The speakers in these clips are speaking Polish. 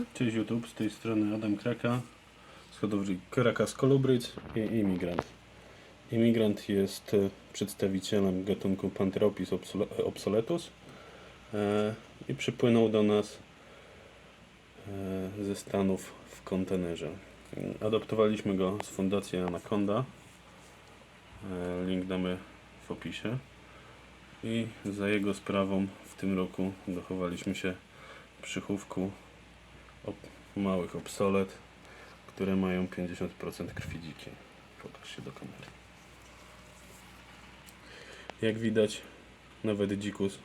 Cześć YouTube, z tej strony Adam Kraka z hodowli Kraka z Kolubryc i Imigrant. Imigrant jest e, przedstawicielem gatunku Pantheropis obsole- obsoletus e, i przypłynął do nas e, ze Stanów w kontenerze. Adoptowaliśmy go z fundacji Anaconda. E, Link damy w opisie. I za jego sprawą w tym roku dochowaliśmy się przychówku małych obsolet, które mają 50% krwi dzikiej. Pokaż się do kamery. Jak widać, nawet dzikus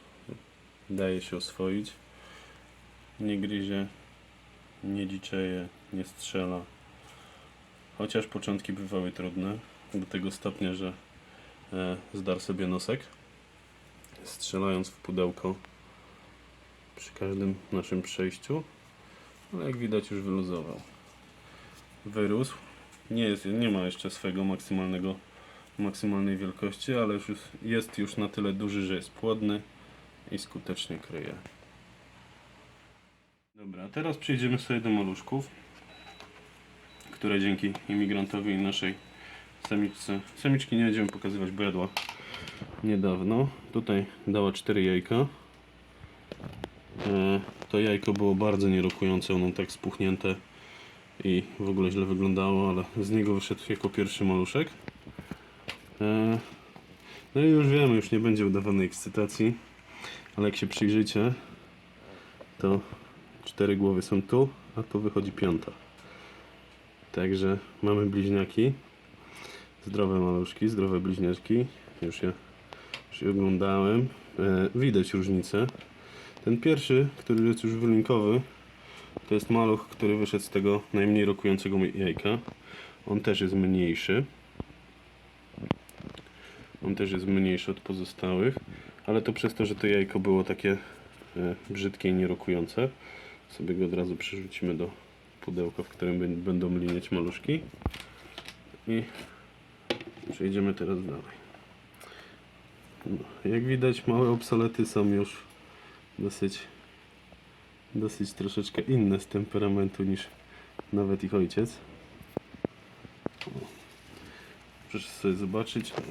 daje się oswoić. Nie gryzie, nie dziczeje, nie strzela. Chociaż początki bywały trudne, do tego stopnia, że e, zdarł sobie nosek, strzelając w pudełko przy każdym naszym przejściu ale jak widać już wyluzował. Wyrósł. Nie, jest, nie ma jeszcze swojego maksymalnego, maksymalnej wielkości, ale już jest, już na tyle duży, że jest płodny i skutecznie kryje. Dobra, teraz przejdziemy sobie do maluszków, które dzięki imigrantowi i naszej samiczce, samiczki nie będziemy pokazywać, bo jadła niedawno. Tutaj dała 4 jajka. E, To jajko było bardzo nierokujące, ono tak spuchnięte i w ogóle źle wyglądało, ale z niego wyszedł jako pierwszy maluszek. E, No i już wiemy, już nie będzie udawanej ekscytacji, ale jak się przyjrzycie, to cztery głowy są tu, a tu wychodzi piąta. Także mamy bliźniaki, zdrowe maluszki, zdrowe bliźniaczki. Już je, już je oglądałem. E, Widać różnicę. Ten pierwszy, który jest już wylinkowy, to jest maluch, który wyszedł z tego najmniej rokującego jajka. On też jest mniejszy. On też jest mniejszy od pozostałych, ale to przez to, że to jajko było takie e, brzydkie i nierokujące, sobie go od razu przerzucimy do pudełka, w którym bę- będą linieć maluszki. I przejdziemy teraz dalej. No, jak widać, małe obsolety są już dosyć, dosyć troszeczkę inne z temperamentu niż nawet ich ojciec. Proszę sobie zobaczyć, o,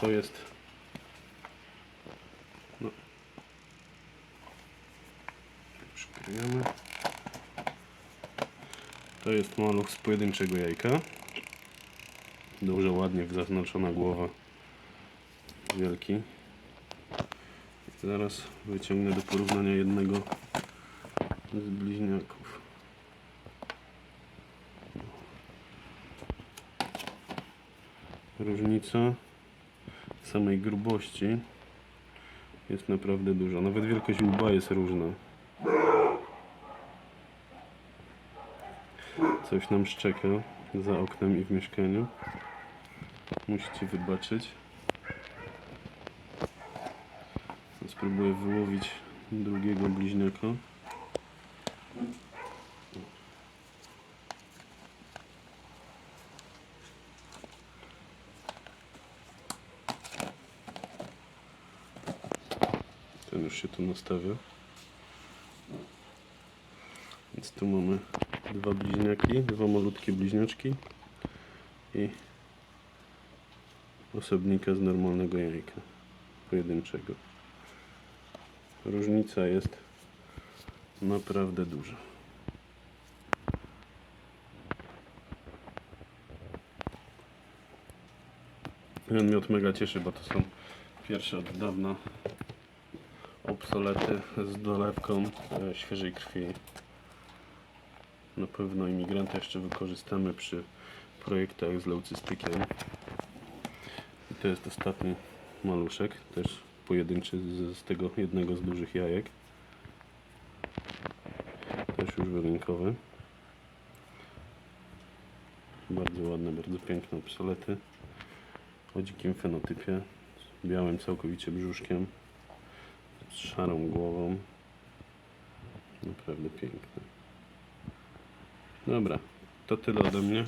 to jest no. Przykryjemy. To jest maluch z pojedynczego jajka. Dobrze, ładnie zaznaczona głowa. Wielki. Zaraz wyciągnę do porównania jednego z bliźniaków. Różnica samej grubości jest naprawdę duża. Nawet wielkość łba jest różna. Coś nam szczeka za oknem i w mieszkaniu. Musicie wybaczyć. Spróbuję wyłowić drugiego bliźniaka. Ten już się tu nastawia. Więc tu mamy dwa bliźniaki, dwa malutkie bliźniaczki i osobnika z normalnego jajka pojedynczego. Różnica jest naprawdę duża. Ten miód mega cieszy, bo to są pierwsze od dawna obsolety z dolewką e, świeżej krwi. Na pewno imigranta jeszcze wykorzystamy przy projektach z leucystykiem. I to jest ostatni maluszek, też pojedynczy z, z tego jednego z dużych jajek. Też już wyrynkowy. Bardzo ładne, bardzo piękne obsolety. O dzikim fenotypie, z białym całkowicie brzuszkiem, z szarą głową. Naprawdę piękne. Dobra, to tyle ode mnie.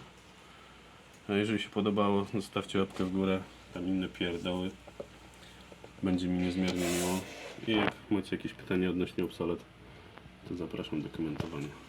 A jeżeli się podobało, zostawcie łapkę w górę. Tam inne pierdoły. Będzie mi niezmiernie miło. I jak macie jakieś pytania odnośnie obsolet, to zapraszam do komentowania.